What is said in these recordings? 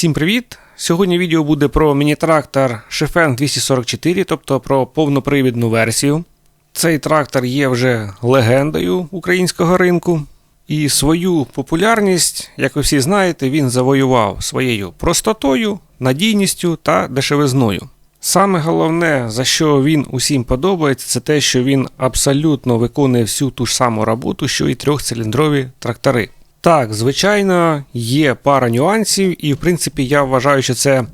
Всім привіт! Сьогодні відео буде про міні-трактор Шефен 244, тобто про повнопривідну версію. Цей трактор є вже легендою українського ринку, і свою популярність, як ви всі знаєте, він завоював своєю простотою, надійністю та дешевизною. Саме головне, за що він усім подобається, це те, що він абсолютно виконує всю ту ж саму роботу, що і трьохциліндрові трактори. Так, звичайно, є пара нюансів, і в принципі я вважаю, що це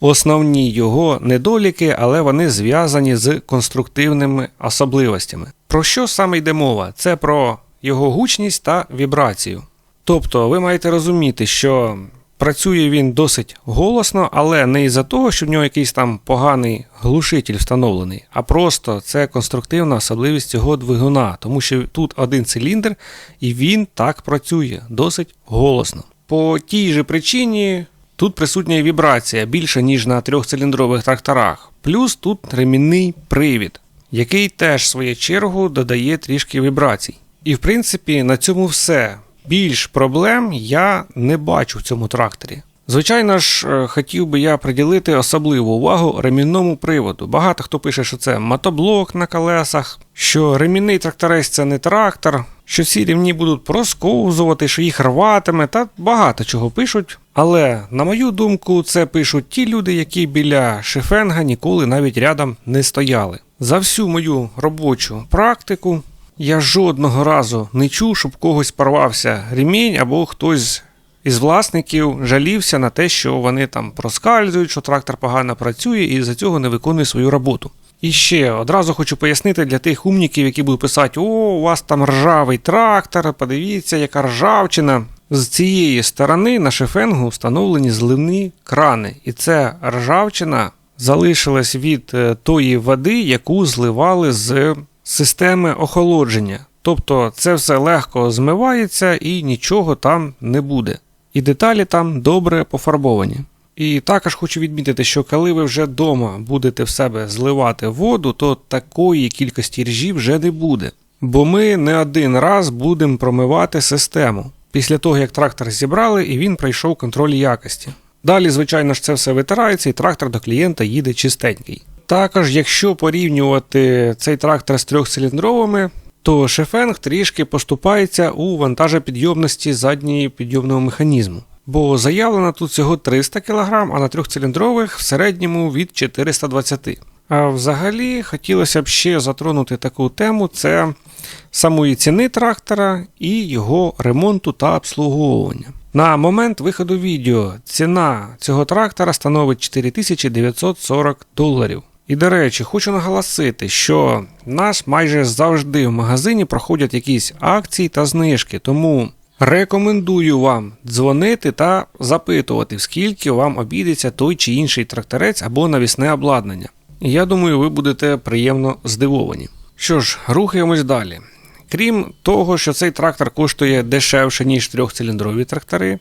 основні його недоліки, але вони зв'язані з конструктивними особливостями. Про що саме йде мова? Це про його гучність та вібрацію. Тобто, ви маєте розуміти, що працює він досить голосно, але не із-за того, що в нього якийсь там поганий глушитель встановлений, а просто це конструктивна особливість цього двигуна, тому що тут один циліндр і він так працює досить голосно. По тій же причині тут присутня вібрація більше, ніж на трьохциліндрових тракторах, плюс тут ремінний привід, який теж в свою чергу додає трішки вібрацій. І в принципі на цьому все. Більш проблем я не бачу в цьому тракторі. Звичайно ж, е, хотів би я приділити особливу увагу ремінному приводу. Багато хто пише, що це мотоблок на колесах, що ремінний тракторець це не трактор, що ці рівні будуть просковзувати, що їх рватиме, та багато чого пишуть. Але, на мою думку, це пишуть ті люди, які біля шифенга ніколи навіть рядом не стояли. За всю мою робочу практику я жодного разу не чув, щоб когось порвався ремінь або хтось із власників жалівся на те, що вони там проскальзують, що трактор погано працює і за цього не виконує свою роботу. І ще одразу хочу пояснити для тих умніків, які будуть писати: О, у вас там ржавий трактор, подивіться, яка ржавчина. З цієї сторони на шефенгу встановлені зливні крани, і ця ржавчина залишилась від е, тої води, яку зливали з системи охолодження. Тобто це все легко змивається і нічого там не буде. І деталі там добре пофарбовані. І також хочу відмітити, що коли ви вже вдома будете в себе зливати воду, то такої кількості ржі вже не буде. Бо ми не один раз будемо промивати систему після того, як трактор зібрали і він пройшов контроль якості. Далі, звичайно ж, це все витирається і трактор до клієнта їде чистенький. Також, якщо порівнювати цей трактор з трьохциліндровими, то шефенг трішки поступається у вантажопідйомності задньої підйомного механізму. Бо заявлено тут всього 300 кг, а на трьохциліндрових в середньому від 420 А взагалі хотілося б ще затронути таку тему: це самої ціни трактора і його ремонту та обслуговування. На момент виходу відео ціна цього трактора становить 4940 доларів. І, до речі, хочу наголосити, що нас майже завжди в магазині проходять якісь акції та знижки, тому рекомендую вам дзвонити та запитувати, скільки вам обійдеться той чи інший тракторець або навісне обладнання. Я думаю, ви будете приємно здивовані. Що ж, рухаємось далі. Крім того, що цей трактор коштує дешевше, ніж трьохциліндрові трактори,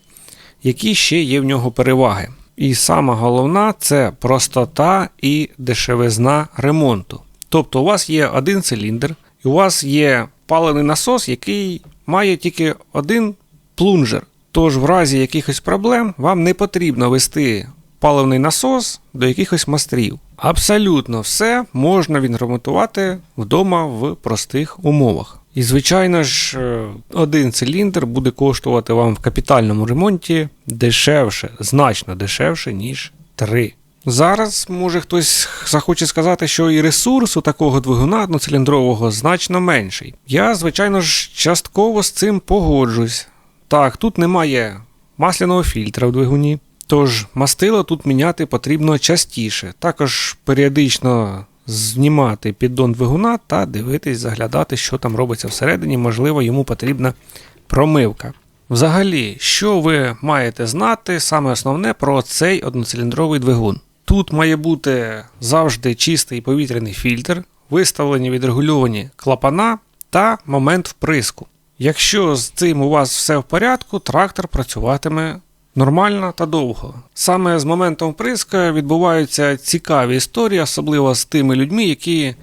які ще є в нього переваги. І сама головна це простота і дешевизна ремонту. Тобто у вас є один циліндр, і у вас є палений насос, який має тільки один плунжер. Тож, в разі якихось проблем вам не потрібно вести паливний насос до якихось мастрів. Абсолютно все можна відремонтувати вдома в простих умовах. І, звичайно ж, е, один циліндр буде коштувати вам в капітальному ремонті дешевше, значно дешевше, ніж три. Зараз, може, хтось захоче сказати, що і ресурс у такого двигуна одноциліндрового значно менший. Я, звичайно ж, частково з цим погоджусь. Так, тут немає масляного фільтра в двигуні, тож мастило тут міняти потрібно частіше. Також періодично знімати піддон двигуна та дивитись, заглядати, що там робиться всередині, можливо, йому потрібна промивка. Взагалі, що ви маєте знати, саме основне про цей одноциліндровий двигун. Тут має бути завжди чистий повітряний фільтр, виставлені відрегульовані клапана та момент вприску. Якщо з цим у вас все в порядку, трактор працюватиме нормально та довго. Саме з моментом вприска відбуваються цікаві історії, особливо з тими людьми, які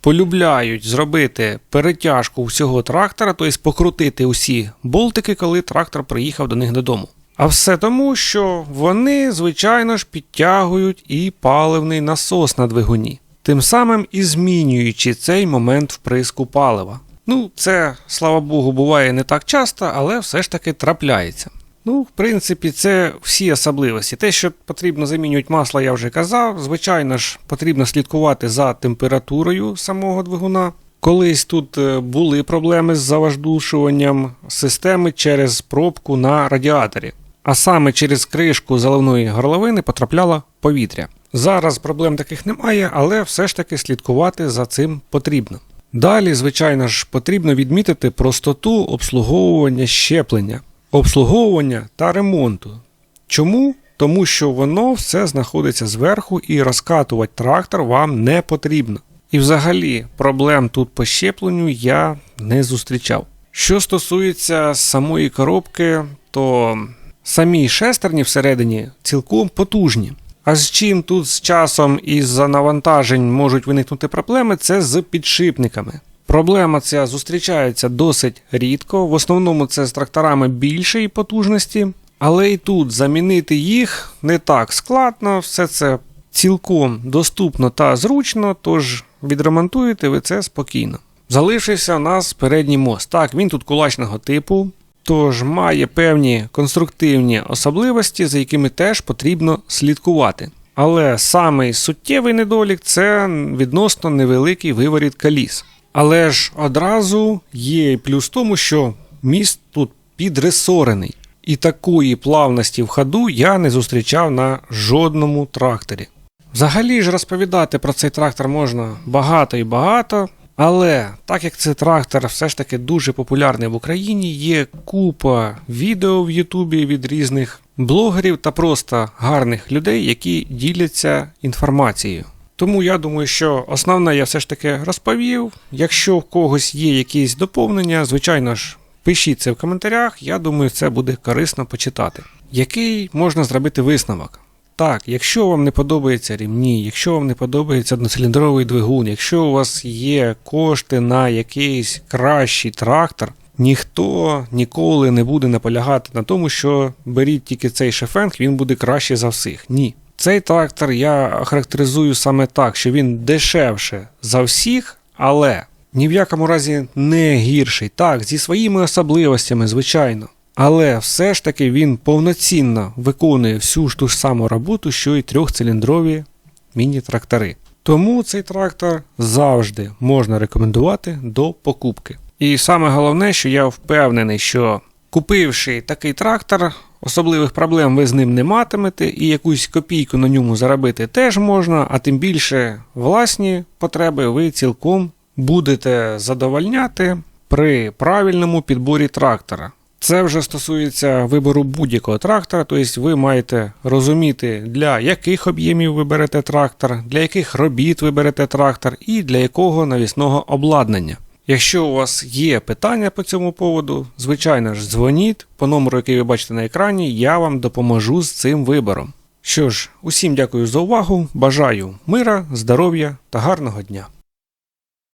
полюбляють зробити перетяжку всього трактора, тобто покрутити усі болтики, коли трактор приїхав до них додому. А все тому, що вони, звичайно ж, підтягують і паливний насос на двигуні, тим самим і змінюючи цей момент вприску палива. Ну, це, слава Богу, буває не так часто, але все ж таки трапляється. Ну, в принципі, це всі особливості. Те, що потрібно замінювати масло, я вже казав. Звичайно ж, потрібно слідкувати за температурою самого двигуна. Колись тут е, були проблеми з заваждушуванням системи через пробку на радіаторі, а саме через кришку заливної горловини потрапляло повітря. Зараз проблем таких немає, але все ж таки слідкувати за цим потрібно. Далі, звичайно ж, потрібно відмітити простоту обслуговування щеплення, обслуговування та ремонту. Чому? Тому що воно все знаходиться зверху і розкатувати трактор вам не потрібно. І взагалі проблем тут по щепленню я не зустрічав. Що стосується самої коробки, то самі шестерні всередині цілком потужні. А з чим тут з часом із-за навантажень можуть виникнути проблеми, це з підшипниками. Проблема ця зустрічається досить рідко, в основному це з тракторами більшої потужності, але і тут замінити їх не так складно, все це цілком доступно та зручно, тож відремонтуєте ви це спокійно. Залишився у нас передній мост. Так, він тут кулачного типу, тож має певні конструктивні особливості, за якими теж потрібно слідкувати. Але самий суттєвий недолік це відносно невеликий виворіт коліс. Але ж одразу є плюс в тому, що міст тут підресорений. І такої плавності в ходу я не зустрічав на жодному тракторі. Взагалі ж розповідати про цей трактор можна багато і багато, але так як цей трактор все ж таки дуже популярний в Україні, є купа відео в Ютубі від різних блогерів та просто гарних людей, які діляться інформацією. Тому я думаю, що основне я все ж таки розповів. Якщо в когось є якісь доповнення, звичайно ж, пишіть це в коментарях. Я думаю, це буде корисно почитати. Який можна зробити висновок? Так, якщо вам не подобаються рівні, якщо вам не подобається одноциліндровий двигун, якщо у вас є кошти на якийсь кращий трактор, ніхто ніколи не буде наполягати на тому, що беріть тільки цей шефенг, він буде краще за всіх. Ні. Цей трактор я характеризую саме так, що він дешевше за всіх, але ні в якому разі не гірший. Так, зі своїми особливостями, звичайно. Але все ж таки він повноцінно виконує всю ж ту ж саму роботу, що і трьохциліндрові міні-трактори. Тому цей трактор завжди можна рекомендувати до покупки. І саме головне, що я впевнений, що купивши такий трактор, особливих проблем ви з ним не матимете, і якусь копійку на ньому заробити теж можна, а тим більше власні потреби ви цілком будете задовольняти при правильному підборі трактора. Це вже стосується вибору будь-якого трактора, тобто ви маєте розуміти, для яких об'ємів ви берете трактор, для яких робіт ви берете трактор і для якого навісного обладнання. Якщо у вас є питання по цьому поводу, звичайно ж, дзвоніть по номеру, який ви бачите на екрані, я вам допоможу з цим вибором. Що ж, усім дякую за увагу, бажаю мира, здоров'я та гарного дня!